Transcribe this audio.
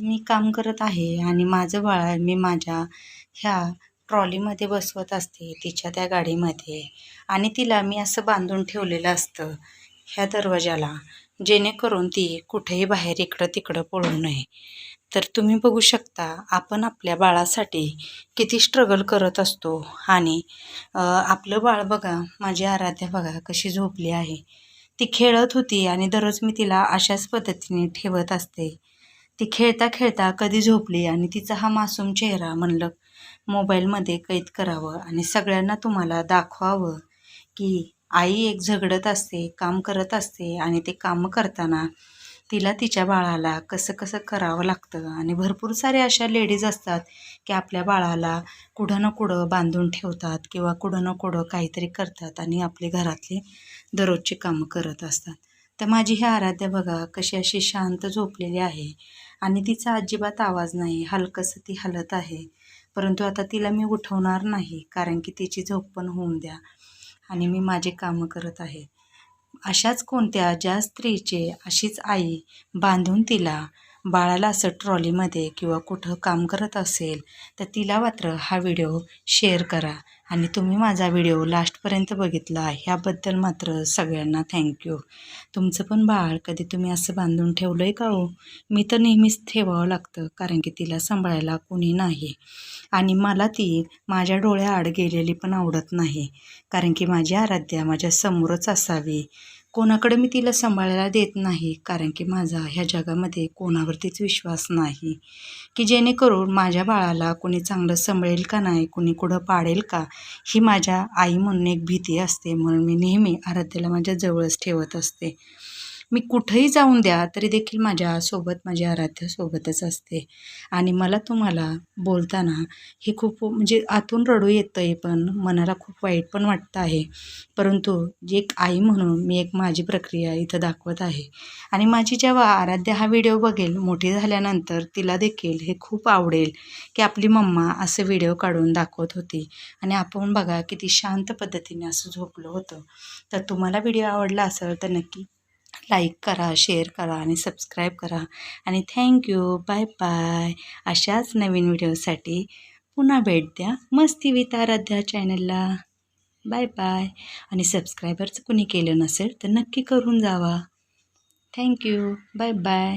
आज मी काम करत आहे आणि माझं बाळ मी माझ्या ह्या ट्रॉलीमध्ये बसवत असते तिच्या त्या गाडीमध्ये. आणि तिला मी असं बांधून ठेवलेलं असतं ह्या दरवाजाला जेणेकरून ती कुठेही बाहेर इकडं तिकडं पळू नये. तर तुम्ही बघू शकता आपण आपल्या बाळासाठी किती स्ट्रगल करत असतो. आणि आपलं बाळ बघा माझी आराध्या बघा कशी झोपली आहे. ती खेळत होती आणि दररोज मी तिला अशाच पद्धतीने ठेवत असते. ती खेळता खेळता कधी झोपली आणि तिचा हा मासूम चेहरा म्हणलं मोबाईलमध्ये कैद करावं आणि सगळ्यांना तुम्हाला दाखवावं की आई एक झगडत असते काम करत असते आणि ते काम करताना तिला तिच्या बाळाला कसं कसं करावं लागतं आणि भरपूर साऱ्या अशा लेडीज असतात की आपल्या बाळाला कुठं ना कुठं बांधून ठेवतात किंवा कुठं ना कुठं काहीतरी करतात आणि आपले घरातले दररोजची कामं करत असतात. तर माझी ही आराध्या बघा कशी अशी शांत झोपलेली आहे. आणि तिचा अजिबात आवाज नाही. हलकंसं ती हलत आहे. परंतु आता तिला मी उठवणार नाही कारण की तिची झोप पण होऊन द्या आणि मी माझे कामं करत आहे. अशाच कोणत्या ज्या स्त्रीचे अशीच आई बांधून तिला बाळाला असं ट्रॉलीमध्ये किंवा कुठं काम करत असेल तर तिला मात्र हा व्हिडिओ शेअर करा. आणि तुम्ही माझा व्हिडिओ लास्टपर्यंत बघितला ह्याबद्दल मात्र सगळ्यांना थँक्यू तुमचं पण बाळ कधी तुम्ही असं बांधून ठेवलं आहे का हो? मी तर नेहमीच ठेवावं लागतं कारण की तिला सांभाळायला कोणी नाही. आणि मला ती माझ्या डोळ्याआड गेलेली पण आवडत नाही कारण की माझी आराध्या माझ्या समोरच असावी. कोणाकडे मी तिला सांभाळायला देत नाही कारण की माझा ह्या जगामध्ये कोणावरतीच विश्वास नाही. की जेणेकरून माझ्या बाळाला कोणी चांगलं सांभाळेल का नाही कोणी कुठं पाडेल का ही माझ्या आई म्हणून एक भीती असते म्हणून मी नेहमी आराध्याला माझ्या जवळच ठेवत असते. मी कुठंही जाऊन द्या तरी देखील माझ्यासोबत माझी आराध्यासोबतच असते. आणि मला तुम्हाला बोलताना हे खूप म्हणजे आतून रडू येतं आहे पण मनाला खूप वाईट पण वाटतं आहे. परंतु जी एक आई म्हणून मी एक माझी प्रक्रिया इथं दाखवत आहे. आणि माझी जेव्हा आराध्या हा व्हिडिओ बघेल मोठी झाल्यानंतर तिला देखील हे खूप आवडेल की आपली मम्मा असं व्हिडिओ काढून दाखवत होती. आणि आपण बघा किती शांत पद्धतीने असं झोपलं होतं. तर तुम्हाला व्हिडिओ आवडला असेल तर नक्की लाईक करा शेअर करा आणि सबस्क्राईब करा. आणि थँक्यू बाय बाय. अशाच नवीन व्हिडिओसाठी पुन्हा भेट द्या. मस्ती विथ आराध्या चॅनलला. Bye bye. आणि सबस्क्रायबरचं कुणी केलं नसेल तर नक्की करून जावा. Thank you bye bye.